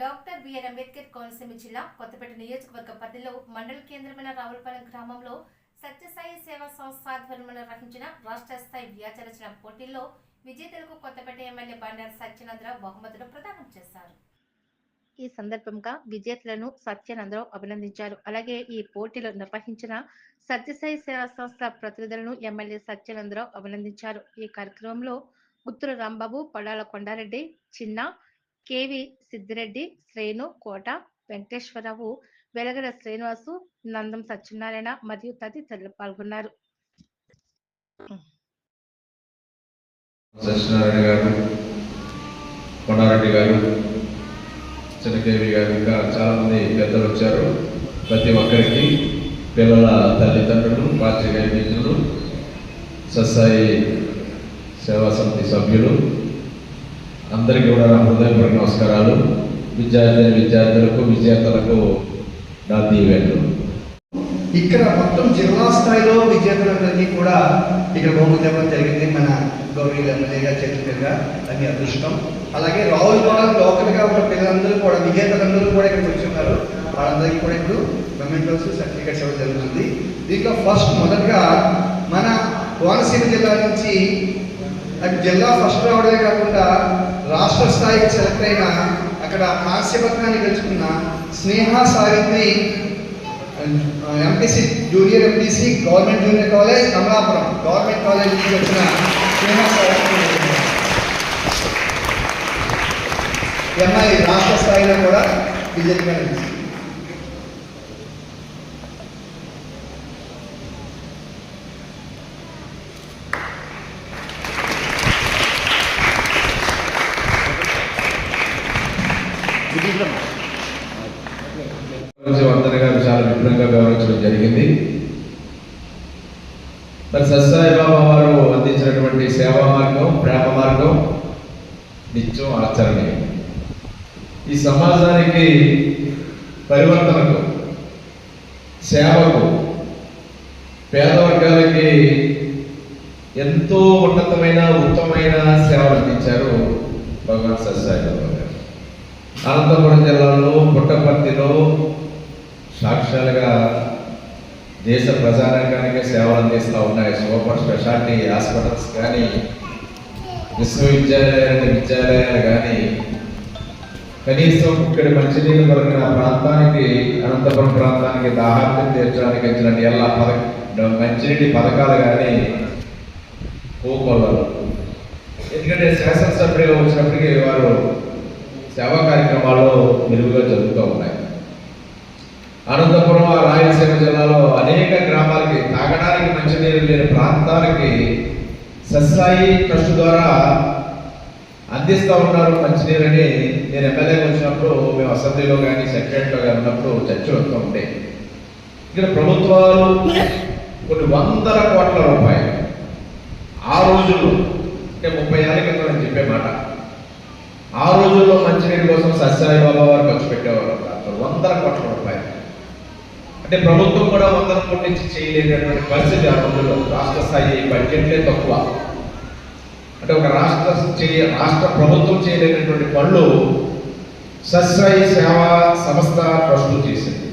Doctor BR Ambedkar Konaseema జిల్లా కొత్తపేట నియోజకవర్గ పరిధిలో మండల కేంద్రమైన రావులపాలెం గ్రామంలో సత్యసాయి సేవా సంస్థ ఆధ్వర్యంలో నిర్వహించిన రాష్ట్ర స్థాయి వ్యాచరచన పోటీల్లో విజేతలకు కొత్తపేట ఎమ్మెల్యే బండారు సత్యనందరావు బహుమతులు ప్రదానం చేశారు. ఈ సందర్భంగా విజేతలను సత్యానందరావు అభినందించారు. అలాగే ఈ పోటీలో నిర్వహించిన సత్యసాయి సేవా సంస్థ ప్రతినిధులను ఎమ్మెల్యే సత్యానందరావు అభినందించారు. ఈ కార్యక్రమంలో గుత్తుల రాంబాబు పడాల కొండారెడ్డి చిన్న కేవి సిద్ధిరెడ్డి శ్రేణు కోట వెంకటేశ్వరరావు వెలగడ శ్రీనివాసు నందం సత్యనారాయణ మరియు తదితరులు పాల్గొన్నారు. సత్యనారాయణ గారు కొండారెడ్డి గారు చిన్నకేవి గారు ఇంకా చాలా మంది పెద్దలు వచ్చారు. ప్రతి ఒక్కరికి పిల్లల తల్లిదండ్రులు పాత్రికేయ మిత్రులు సత్సాయి సేవా సమితి సభ్యులు అందరికీ కూడా నా హృదయపూర్వక నమస్కారాలు. విద్యార్థిని విద్యార్థులకు విద్యార్థులకు నా దీవెనలు. ఇక్కడ మొత్తం జిల్లా స్థాయిలో విజేతలందరికీ కూడా ఇక్కడ బహుమతి జరిగింది. మన గౌరీ ఎమ్మెల్యే గారు చేతుల అది అదృష్టం. అలాగే రావులపాలెం లోకల్గా ఉన్న పిల్లలందరూ కూడా విజేతలందరూ కూడా ఇక్కడ కూర్చున్నారు. వాళ్ళందరికీ కూడా ఇప్పుడు మెమెంటోస్ సర్టిఫికేట్స్ ఇవ్వడం జరుగుతుంది. దీంట్లో ఫస్ట్ మొదటగా మన కోనసీమ జిల్లా నుంచి నాకు జిల్లా ఫస్ట్ రావడమే కాకుండా రాష్ట్ర స్థాయికి సెలెక్ట్ అయిన అక్కడ హాస్యపత్రాన్ని గెలుచుకున్న Sneha Savitri MPC junior MPC government junior college Kamalapuram government college నుంచి వచ్చిన స్నేహ సావిత్రి ఎంఐ రాష్ట్ర స్థాయిలో కూడా విజయంగా చాలా విపులంగా వివరించడం జరిగింది. మరి సత్సాయి బాబా వారు అందించినటువంటి సేవా మార్గం ప్రేమ మార్గం నిత్యం ఆచరణీయం. ఈ సమాజానికి పరివర్తనకు సేవకు పేద వర్గాలకి ఎంతో ఉన్నతమైన ఉత్తమమైన సేవలు అందించారు భగవాన్ సత్సాయి బాబా గారు. అనంతపురం జిల్లాలో పుట్టపర్తిలో సాక్ష్యాలుగా దేశ ప్రజారంగానికి సేవలు అందిస్తూ ఉన్నాయి. సూపర్ స్పెషాలిటీ హాస్పిటల్స్ కానీ విశ్వవిద్యాలయాలు విద్యాలయాలు కానీ. కనీసం ఇక్కడ మంచినీళ్ళు దొరికిన ప్రాంతానికి అనంతపురం ప్రాంతానికి దాహార్తం తీర్చడానికి ఇచ్చినట్టు ఎలా పథక మంచినీటి పథకాలు కానీ కోకొల్లలు. ఎందుకంటే శాసనసభ్యులుగా వచ్చినప్పటికీ వారు సేవా కార్యక్రమాలు మెరుగుగా జరుగుతూ ఉన్నాయి. అనంతపురం ఆ రాయలసీమ జిల్లాలో అనేక గ్రామాలకి తాగడానికి మంచినీరు లేని ప్రాంతాలకి సత్సాయి ట్రస్ట్ ద్వారా అందిస్తూ ఉన్నారు మంచినీరని నేను ఎమ్మెల్యేకి వచ్చినప్పుడు మేము అసెంబ్లీలో కానీ సెక్రటరీలో కానీ ఉన్నప్పుడు చర్చలు వస్తూ ఉంటే ఇక్కడ ప్రభుత్వాలు కొన్ని వందల కోట్ల రూపాయలు. ఆ రోజుల్లో అంటే ముప్పై ఏళ్ళ క్రితం నేను చెప్పే మాట. ఆ రోజుల్లో మంచినీరు కోసం సత్యసాయి బాబా వారు ఖర్చు పెట్టేవారు. వందల కోట్ల రూపాయలు. అంటే ప్రభుత్వం కూడా వందల కోట్ల నుంచి చేయలేనటువంటి పరిస్థితి ఆ రోజుల్లో. రాష్ట్ర స్థాయి బడ్జెట్లే తక్కువ. అంటే ఒక రాష్ట్ర చేయ రాష్ట్ర ప్రభుత్వం చేయలేనటువంటి పనులు సత్యసాయి సేవా సంస్థ ట్రస్ట్ చేసింది.